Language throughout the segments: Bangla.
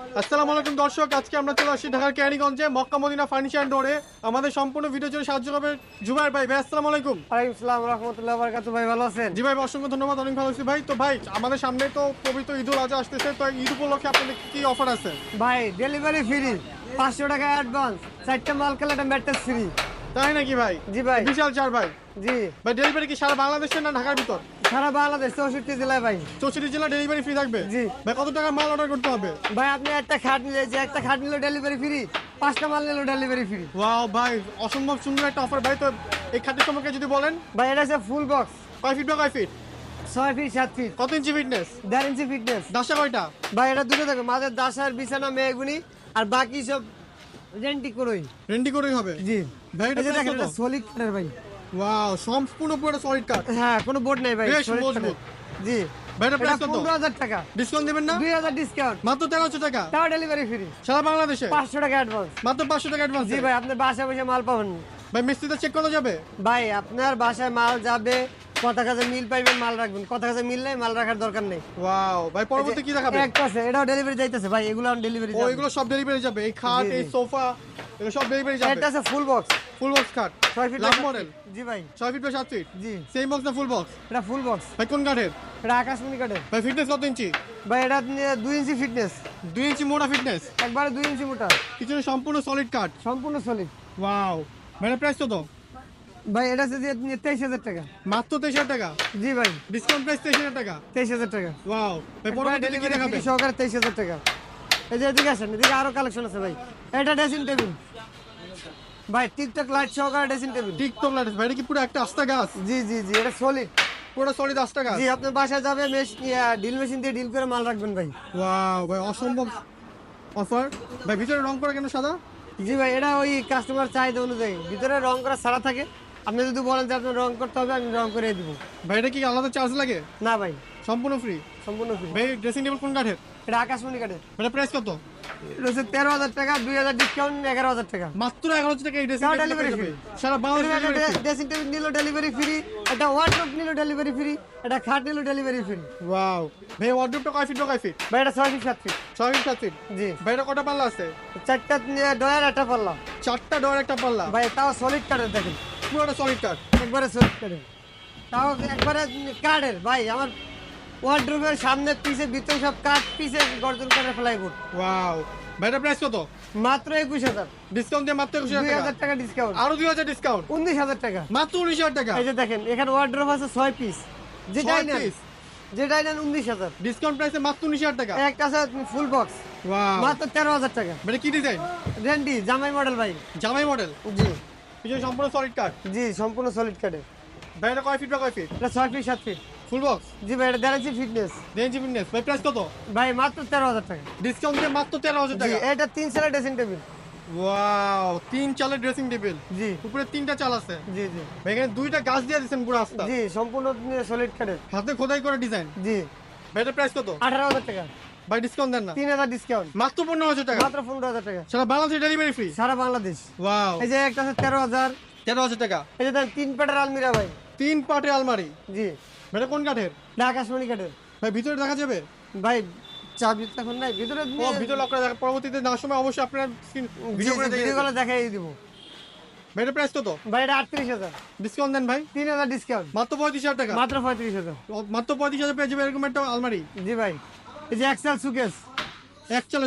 আসসালামু আলাইকুম দর্শক আজকে আমরা চলে আসছি ঢাকার মক্কা মদিনা ফার্নিচার ডোরে আমাদের সম্পূর্ণ ভিডিওর জন্য সাহায্য করবে জুবাইর ভাই। ভাই আসসালামু আলাইকুম। ওয়ালাইকুম আসসালাম রহমতুল্লাহ বারকাত ভাই ভালো আছেন? জি ভাই অসংখ্য ধন্যবাদ অনেক ভালো আছি। ভাই তো ভাই আমাদের সামনে তো পবিত্র ঈদুল আজহা আসতেছে তো ঈদ উপলক্ষে আপনাদের কি অফার আছে? ভাই ডেলিভারি ফ্রি পাঁচশো টাকা অ্যাডভান্স চারটা মাল খেলে একটা ম্যাট্রেস ফ্রি তাই নাকি ভাই? জি ভাই। বিশাল চার ভাই। জি। ভাই ডেলিভারি কি সারা বাংলাদেশে না ঢাকার ভিতর? সারা বাংলাদেশ চৌষট্টি জেলায় ভাই। চৌষট্টি জেলা ডেলিভারি ফ্রি থাকবে? জি। ভাই কত টাকা মাল অর্ডার করতে হবে? ভাই আপনি একটা খাট নিলে যে একটা খাট নিলে ডেলিভারি ফ্রি পাঁচটা মাল নিলেও ডেলিভারি ফ্রি ওয়াও ভাই অসম্ভব সুন্দর একটা অফার ভাই তো এই খাটের সম্পর্কে যদি বলেন? ভাই এটা হচ্ছে ফুল বক্স কয় ফিট বা কয় ফিট ছয় ফিট সাত ফিট কত ইঞ্চি ফিটনেস দেড় ইঞ্চি ফিটনেস দাসা কয়টা? ভাই এটা দুটো দেখো মাঝের দাসার বিছানা মেয়েগুনি আর বাকি সব রেন্টি করোই। রেন্ডি করেই হবে? জি। ভাই এটা দেখেন সলিড কাঠের ভাই। ওয়াও সম্পূর্ণ পুরো সলিড কাঠ হ্যাঁ কোনো বোর্ড নাই ভাই বেশ মজবুত। জি। প্রাইস কত? পনেরো হাজার টাকা। ডিসকাউন্ট দেবেন না? দুই হাজার ডিসকাউন্ট মাত্র তেরোশো টাকা? তাও ডেলিভারি ফ্রি সারা বাংলাদেশে? পাঁচশো টাকা অ্যাডভান্স মাত্র পাঁচশো টাকা অ্যাডভান্স জি ভাই আপনার বাসায় বসে মাল পাবেন। ভাই মিস্ত্রিটা চেক করা যাবে? ভাই আপনার বাসায় মাল যাবে কথা কাছে মিল পাইবেন মাল রাখবেন। কথা কাছে মিল নেই মাল রাখার দরকার নেই। ওয়াও ভাই পরবর্তী কি দেখাবে একটা আছে এটাও ডেলিভারি যাইতেছে ভাই এগুলো ডেলিভারি ও এগুলো সব ডেলিভারি যাবে। এই খাট এই সোফা এগুলো সব ডেলিভারি যাবে। এটা আছে ফুল বক্স ফুল বক্স খাট। ছয় ফিট লাভ মডেল জি ভাই। ছয় ফিট বা সাত ফিট জি। সেম বক্স না ফুল বক্স এটা ফুল বক্স ভাই কোন কাঠের? এটা আকাশমণি কাঠের। ভাই ফিটনেস কত ইঞ্চি? ভাই এটা নিয়ে দুই ইঞ্চি ফিটনেস দুই ইঞ্চি মোটা ফিটনেস একবারে দুই ইঞ্চি মোটা। পিছনে সম্পূর্ণ সলিড কাঠ। সম্পূর্ণ সলিড ওয়াও ভাই প্রাইস কত? ভাই এটা আছে যে তেইশ হাজার টাকা। মাত্র তেইশ হাজার টাকা? জি ভাই। ডিসকাউন্ট প্রাইস তেইশ হাজার টাকা? তেইশ হাজার টাকা। ওয়াও ডেলিভারি সহকারে তেইশ হাজার টাকা। এই যে এদিকে আসেন এদিকে আরও কালেকশন আছে ভাই। এটা ড্রেসিং টেবিল ভাই টিকটক লাইট সহকারে ড্রেসিং টেবিল টিকটক লাইট ভাই এটা কি পুরো একটা আস্তা গাছ? জি জি জি এটা সলিড পুরো সলিড আস্তা গাছ? জি আপনার বাসায় যাবে মেশ ডিল মেশিন দিয়ে ডিল করে মাল রাখবেন ভাই। ওয়াও ভাই অসম্ভব। অফার ভাই ভিতরে রং করা কেন সাদা? জি ভাই এটা ওই কাস্টমার চাহিদা অনুযায়ী। ভিতরে রং করা সারা থাকে। আপনি যদি বলেন যে আপনার রং করতে হবে আমি রং করে দিব। ভাই এটা কি আলাদা চার্জ লাগে? না ভাই। সম্পূর্ণ ফ্রি সম্পূর্ণ ফ্রি ভাই ড্রেসিং টেবিল কোন কাঠের এটা আকাশমণি কাঠের। এটা প্রাইস কত? হচ্ছে তেরো হাজার টাকা দুই হাজার ডিসকাউন্ট এগারো হাজার টাকা। মাত্র এগারো হাজার টাকা free। যাবে। সারা বাংলাদেশ ড্রেসিং টেবিল নিলো ডেলিভারি ফ্রি একটা ওয়ার্ডরোব নিলো ডেলিভারি ফ্রি একটা খাট নিলো ডেলিভারি ফ্রি ওয়াও ভাই ওয়ার্ডরোবটা কয় ফিট কয় ফিট ভাই এটা ছয় ফিট সাত ফিট ছয় ফিট সাত ফিট জি। ভাই এটা কটা পাল্লা আছে? চারটা ডয়ার একটা পাল্লা। চারটা ডোর একটা পাল্লা? ভাই তাও সলিড কাঠের দেখেন। পুরোটা সলিড কাঠ একবারে সলিড কাঠের তাও একবারে কাঠের ভাই আমার ওয়ার্ড্রোবের সামনে পিছে ভিতরে সব কাঠ পিছে গর্জন কাঠের ফ্লাইবোর্ড ওয়াও ভাই এটা প্রাইস কত? মাত্র একুশ হাজার। ডিসকাউন্ট দিয়ে মাত্র একুশ হাজার টাকা। ডিসকাউন্ট আরও দুই হাজার ডিসকাউন্ট উনিশ হাজার টাকা। মাত্র উনিশ হাজার টাকা। এই যে দেখেন এখানে ওয়ার্ড্রোব আছে ছয় পিস যেটাই piece? যেটাই নেন উনিশ হাজার। ডিসকাউন্ট প্রাইসে মাত্র উনিশ হাজার টাকা। একটা আছে ফুল বক্স মাত্র তেরো হাজার টাকা। মানে কি ডিজাইন রেন্ডি জামাই মডেল ভাই। জামাই মডেল জি। পিছনে সম্পূর্ণ সলিড কাঠ জি সম্পূর্ণ সলিড কাঠের ভাই এটা কয় ফিট বা কয় ফিট এটা ছয় ফিট সাত ফিট ফুল বক্স জি ভাই এটা দেড় ইঞ্চি ফিটনেস রেঞ্জ ফিটনেস ভাই প্রাইস কত? ভাই মাত্র তেরো হাজার টাকা। ডিসকাউন্ট দিয়ে মাত্র তেরো হাজার টাকা? এটা তিন সেলের ড্রেসিং টেবিল ওয়াও তিন চালের ড্রেসিং টেবিল জি। উপরে তিনটা চাল আছে? জি জি। এখানে দুইটা গাছ দিয়ে দিচ্ছেন পুরো রাস্তা। জি সম্পূর্ণ সলিড কাঠের হাতে খোদাই করা ডিজাইন জি। ভাই এটা প্রাইস কত? আঠারো হাজার টাকা। ভাই ডিসকাউন্ট দেন না। তিন হাজার ডিসকাউন্ট মাত্র পনেরো হাজার টাকা। মাত্র পনেরো হাজার টাকা। সারা বাংলাদেশে ডেলিভারি ফ্রি সারা বাংলাদেশ। ওয়াও এই যে একটা আছে তেরো হাজার। তেরো হাজার টাকা। এই যে তিন পেটের আলমিরা ভাই। তিন পাটের আলমারি? জি। এটা কোন কাঠের? এটা আকাশমণি কাঠের। ভাই ভিতরে দেখা যাবে? ভাই চাবি এখন নাই। ভিতরে ও ভিতরে লক করে পরবর্তীতে নেওয়ার সময় অবশ্যই আপনার ভিডিও করে ভিডিও দেখাই দিব। প্রাইস কত? ভাই এটা আটত্রিশ হাজার। ডিসকাউন্ট দেন ভাই। তিন হাজার ডিসকাউন্ট মাত্র পঁয়ত্রিশ হাজার টাকা। মাত্র পঁয়ত্রিশ হাজার। মাত্র পঁয়ত্রিশ হাজার পেয়ে যাবে এরকম একটা আলমারি। জি ভাই। এই যে এক্সেল সুকেস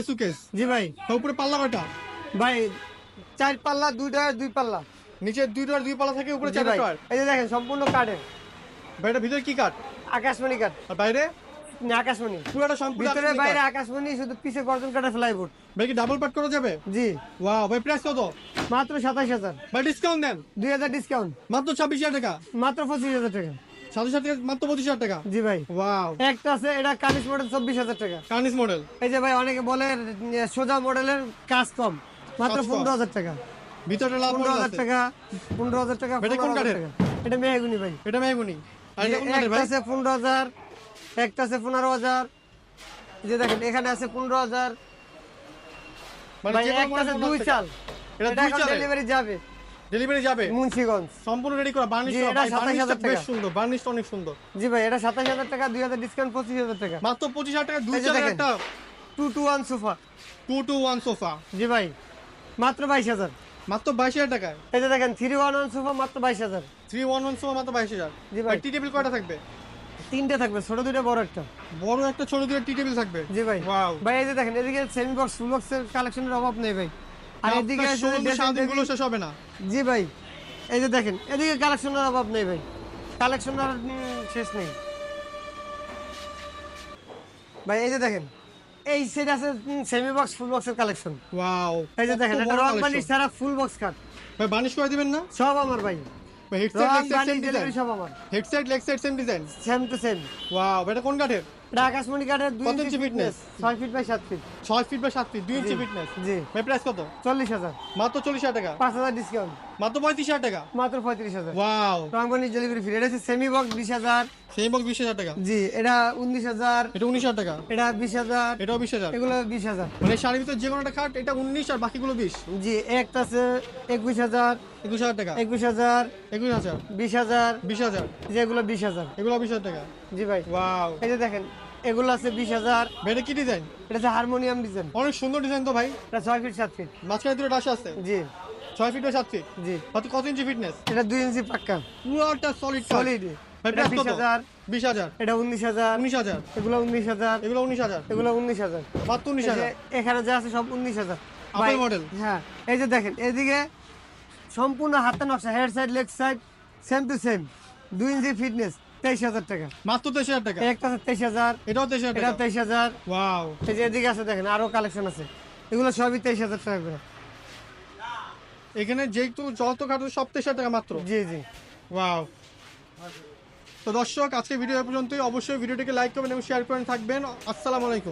সুকেস জি ভাই। উপরে পাল্লা কয়টা? ভাই চার পাল্লা দুইটা দুই পাল্লা। নিচে দুই ডোর দুই পাল্লা থাকে উপরে জি চার ভাই। ডোর এই যে দেখেন সম্পূর্ণ কাঠের ভাই এটা ভিতরে কি কাঠ আকাশমণি কাঠ আর বাইরে? না, আকাশমণি। পুরোটা সম্পূর্ণ ভিতরে আকাশমণি বাইরে কাঠ। আকাশমণি শুধু পিছে গর্জন ফ্লাইবোর্ড ভাই কি ডাবল পাট করা যাবে? জি। ওয়াও ভাই প্রাইস কত? মাত্র সাতাশ হাজার। ভাই ডিসকাউন্ট দেন দুই হাজার ডিসকাউন্ট মাত্র ছাব্বিশ হাজার টাকা? মাত্র পঁচিশ হাজার টাকা। মাত্র পঁচিশ হাজার টাকা? জি ভাই। ওয়াও একটা আছে এটা কানিস মডেল চব্বিশ হাজার টাকা। কার্নিস মডেল এই যে ভাই অনেকে বলে সোজা মডেলের কাজ কম মাত্র পনেরো হাজার টাকা। ভিতরে লাভ পনেরো হাজার টাকা পনেরো হাজার টাকা এটা কোন কাঠের? এটা মেহগুনি ভাই। এটা মেহগুনি। একটা আছে পনেরো হাজার একটা আছে পনেরো হাজার। যে দেখেন এখানে আছে পনেরো হাজার। মানে দুই চাল। এটা ডেলিভারি যাবে। ডেলিভারি যাবে? মুন্সিগঞ্জ। সম্পূর্ণ রেডি করা বার্নিশ এটা 27,000 বার্নিশটা বেশ সুন্দর অনেক সুন্দর। জি ভাই এটা সাতাশ হাজার টাকা দুই হাজার ডিসকাউন্ট পঁচিশ হাজার টাকা। মাত্র পঁচিশ হাজার টাকা দুই এই যে চালের দেখেন। একটা two two one sofa two two one sofa জি ভাই মাত্র বাইশ হাজার। মাত্র বাইশ হাজার টাকায়? এই যে দেখেন থ্রি ওয়ান ওয়ান সোফা মাত্র সোফা মাত্র বাইশ হাজার। জি ভাই। টি টেবিল কয়টা থাকবে? তিনটে থাকবে ছোট দুটো বড় একটা। বড় একটা ছোট দুটো টি টেবিল থাকবে? জি ভাই। ওয়াও ভাই এই যে দেখেন এদিকে সেমি বক্স ফুল বক্সের কালেকশনের অভাব নেই ভাই। আর এদিকে। শেষ হবে না। জি ভাই এই যে দেখেন এদিকে কালেকশনের অভাব নেই ভাই। কালেকশনের শেষ নেই। ভাই এই যে দেখেন এই সেট আছে সেমি বক্স ফুল বক্সের কালেকশন ওয়াও এই যে দেখেন এটা রং বানিশ ছাড়া ফুল বক্স কাট ভাই বানিশ করে দিবেন না? সব আমার ভাই। Headset leg side same design সব আমার headset leg set same design same to same wow এটা কোন কাঠের? এটা আকাশমণি কাঠের দুই কত ইঞ্চি ইঞ্চি ফিটনেস ছয় ফিট বাই সাত ফিট ছয় ফিট বা সাত ফিট দুই ইঞ্চি জি। ফিটনেস জি। ভাই প্রাইস কত? চল্লিশ হাজার। মাত্র চল্লিশ হাজার টাকা। পাঁচ হাজার ডিসকাউন্ট মাত্র পঁয়ত্রিশ হাজার টাকা? মাত্র পঁয়ত্রিশ হাজার। ওয়াও রং ডেলিভারি ফ্রি এটা সেমি বক্স বিশ হাজার। সেই বক্স বিশ হাজার টাকা? জি এটা উনিশ হাজার। এটা উনিশ হাজার টাকা? এটা বিশ হাজার। এটাও বিশ হাজার? এগুলো বিশ হাজার। মানে শাড়ির ভিতরে যে কোনো একটা খাট এটা উনিশ আর বাকিগুলো বিশ? জি একটা আছে একুশ হাজার। একুশ হাজার টাকা? একুশ হাজার। একুশ হাজার? বিশ হাজার। বিশ হাজার? যেগুলো বিশ হাজার। এগুলো বিশ হাজার টাকা? জি ভাই। ওয়াও এই যে দেখেন এগুলো আছে বিশ হাজার। এটা কি ডিজাইন এটা হারমোনিয়াম ডিজাইন অনেক সুন্দর ডিজাইন তো ভাই। এটা ছয় ফিট সাত ফিট মাঝখানে দুটো আছে? জি। ছয় ফিট বা সাত ফিট জি। কত কত ইঞ্চি ফিটনেস এটা দুই ইঞ্চি পাক্কা। পুরোটা সলিড সলিড বিশ হাজার। বিশ হাজার। এটা উনিশ হাজার। উনিশ হাজার। এগুলো উনিশ হাজার। এগুলো উনিশ হাজার। এগুলো উনিশ হাজার। মাত্র উনিশ হাজার। এখানে যা আছে সব উনিশ হাজার। Model? হ্যাঁ এই যে দেখেন এদিকে সম্পূর্ণ হাতে নকশা head side leg side same to same দুই ইঞ্চি ফিটনেস তেইশ হাজার টাকা। মাত্র তেইশ হাজার টাকা? একটা আছে তেইশ হাজার। এটাও তেইশ হাজার তেইশ হাজার। ওয়াও এই যে এদিকে আছে দেখেন আরও কালেকশন আছে। এগুলো সবই তেইশ হাজার টাকা করে। এখানে যেহেতু যত কাটো সব তেইশ টাকা মাত্র? জি জি। ওয়াও। তো দর্শক আজকে ভিডিও এ পর্যন্তই। অবশ্যই ভিডিওটিকে লাইক করবেন এবং শেয়ার করেন থাকবেন। আসসালামু আলাইকুম।